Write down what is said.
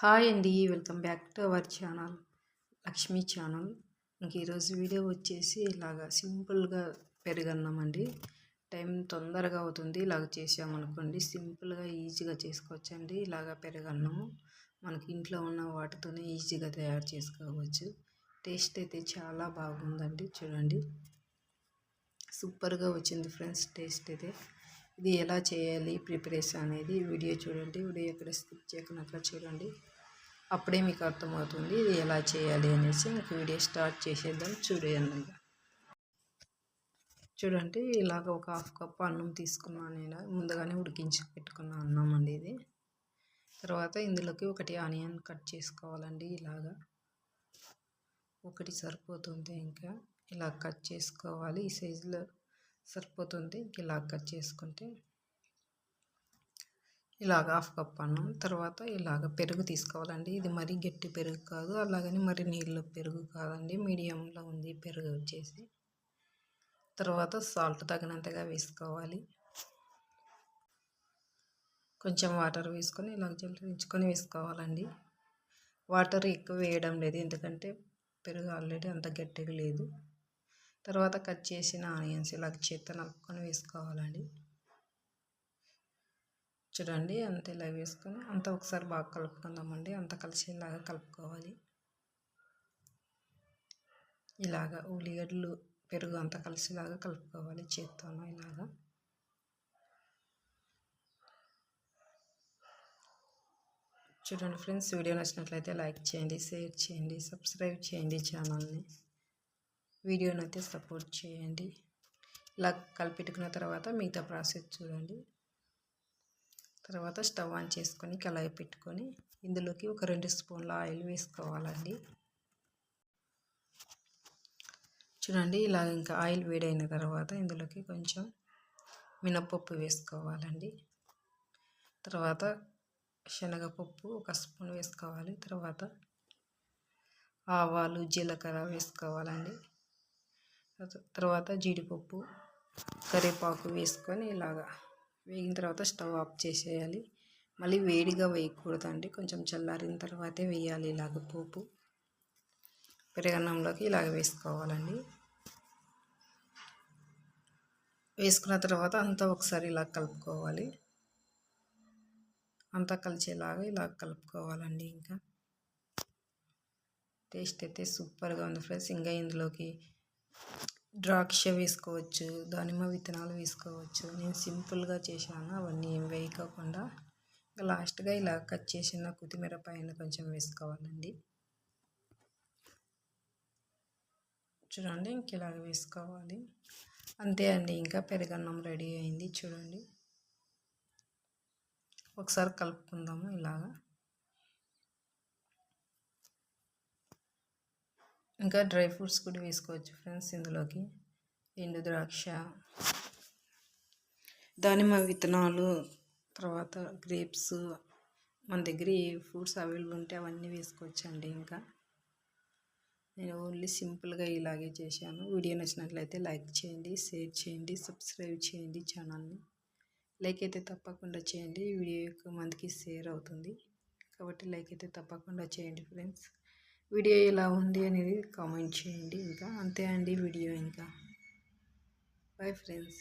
Hi అండి welcome back to our channel Lakshmi channel. ఇంక ఈరోజు వీడియో వచ్చేసి ఇలాగ సింపుల్గా పెరుగన్నం అండి టైం తొందరగా అవుతుంది ఇలాగ చేసామనుకోండి సింపుల్గా ఈజీగా చేసుకోవచ్చండి ఇలాగ పెరుగన్నము. మనకి ఇంట్లో ఉన్న వాటితోనే ఈజీగా తయారు చేసుకోవచ్చు. టేస్ట్ అయితే చాలా బాగుందండి చూడండి. సూపర్గా వచ్చింది ఫ్రెండ్స్ టేస్ట్ అయితే. ఇది ఎలా చేయాలి ప్రిపరేషన్ అనేది వీడియో చూడండి. వీడియో ఎక్కడ స్కిప్ చేయకుండా చూడండి. అప్పుడే మీకు అర్థమవుతుంది ఇది ఎలా చేయాలి అనేసి. మీకు వీడియో స్టార్ట్ చేసేద్దాం. చూడండి చూడండి ఇలాగ ఒక హాఫ్ కప్ అన్నం తీసుకున్నాను నేను. ముందుగానే ఉడికించి పెట్టుకున్న అన్నం అండి ఇది. తర్వాత ఇందులోకి ఒకటి ఆనియన్ కట్ చేసుకోవాలండి ఇలాగా. ఒకటి సరిపోతుంది ఇంకా. ఇలా కట్ చేసుకోవాలి. ఈ సైజులో సరిపోతుంది. ఇలా కట్ చేసుకుంటే ఇలాగ హాఫ్ కప్ అన్నం తర్వాత ఇలాగ పెరుగు తీసుకోవాలండి. ఇది మరీ గట్టి పెరుగు కాదు. అలాగని మరి నీళ్ళు పెరుగు కాదండి. మీడియంలో ఉంది పెరుగు వచ్చేసి. తర్వాత సాల్ట్ తగినంతగా వేసుకోవాలి. కొంచెం వాటర్ వేసుకొని ఇలాగ జల్లించుకొని వేసుకోవాలండి. వాటర్ ఎక్కువ వేయడం లేదు. ఎందుకంటే పెరుగు ఆల్రెడీ అంత గట్టిగా లేదు. తర్వాత కట్ చేసిన ఆనియన్స్ ఇలా చేత్తో నలుపుకొని వేసుకోవాలండి. చూడండి అంత ఇలా వేసుకొని అంత ఒకసారి బాగా కలుపుకుందామండి. అంత కలిసేలాగా కలుపుకోవాలి. ఇలాగా ఉల్లిగడ్డలు పెరుగు అంత కలిసేలాగా కలుపుకోవాలి చేత్తోను ఇలాగా. చూడండి ఫ్రెండ్స్ వీడియో నచ్చినట్లయితే లైక్ చేయండి షేర్ చేయండి సబ్స్క్రైబ్ చేయండి ఛానల్ని. వీడియోని అయితే సపోర్ట్ చేయండి. ఇలా కలిపెట్టుకున్న తర్వాత మిగతా ప్రాసెస్ చూడండి. తర్వాత స్టవ్ ఆన్ చేసుకొని కళాయి పెట్టుకొని ఇందులోకి ఒక రెండు స్పూన్ల ఆయిల్ వేసుకోవాలండి. చూడండి ఇలా ఇంకా ఆయిల్ వేడైన తర్వాత ఇందులోకి కొంచెం మినపప్పు వేసుకోవాలండి. తర్వాత శనగపప్పు ఒక స్పూన్ వేసుకోవాలి. తర్వాత ఆవాలు జీలకర్ర వేసుకోవాలండి. తర్వాత జీడిపప్పు కరివేపాకు వేసుకొని ఇలాగా వేగిన తర్వాత స్టవ్ ఆఫ్ చేసేయాలి. మళ్ళీ వేడిగా వేయకూడదండి. కొంచెం చల్లారిన తర్వాతే వేయాలి ఇలాగ పోపు. పెరగన్నంలోకి ఇలాగ వేసుకోవాలండి. వేసుకున్న తర్వాత అంతా ఒకసారి ఇలా కలుపుకోవాలి. అంతా కలిసేలాగా ఇలా కలుపుకోవాలండి ఇంకా. టేస్ట్ అయితే సూపర్గా ఉంది ఫ్రెండ్స్. ఇంకా ఇందులోకి ద్రాక్ష వేసుకోవచ్చు దానిమ్మ విత్తనాలు వేసుకోవచ్చు. నేను సింపుల్గా చేశాను అవన్నీ ఏం వేయకోకుండా. ఇంకా లాస్ట్గా ఇలా కట్ చేసిన కొత్తిమీర పైన కొంచెం వేసుకోవాలండి. చూడండి ఇంక ఇలాగ వేసుకోవాలి. అంతే అండి ఇంకా పెరుగన్నం రెడీ అయింది చూడండి. ఒకసారి కలుపుకుందాము ఇలాగా. ఇంకా డ్రై ఫ్రూట్స్ కూడా వేసుకోవచ్చు ఫ్రెండ్స్ ఇందులోకి. ఎండు ద్రాక్ష దానిమ్మ విత్తనాలు తర్వాత గ్రేప్స్. మన దగ్గర ఏ ఫ్రూట్స్ అవైలబుల్ ఉంటే అవన్నీ వేసుకోవచ్చు అండి ఇంకా. నేను ఓన్లీ సింపుల్గా ఇలాగే చేశాను. వీడియో నచ్చినట్లయితే లైక్ చేయండి షేర్ చేయండి సబ్స్క్రైబ్ చేయండి ఛానల్ని. లైక్ అయితే తప్పకుండా చేయండి. వీడియో ఎక్కువ మందికి షేర్ అవుతుంది. కాబట్టి లైక్ అయితే తప్పకుండా చేయండి ఫ్రెండ్స్. వీడియో ఎలా ఉంది అనేది కామెంట్ చేయండి ఇంకా. అంతే అండి వీడియో ఇంకా. Bye friends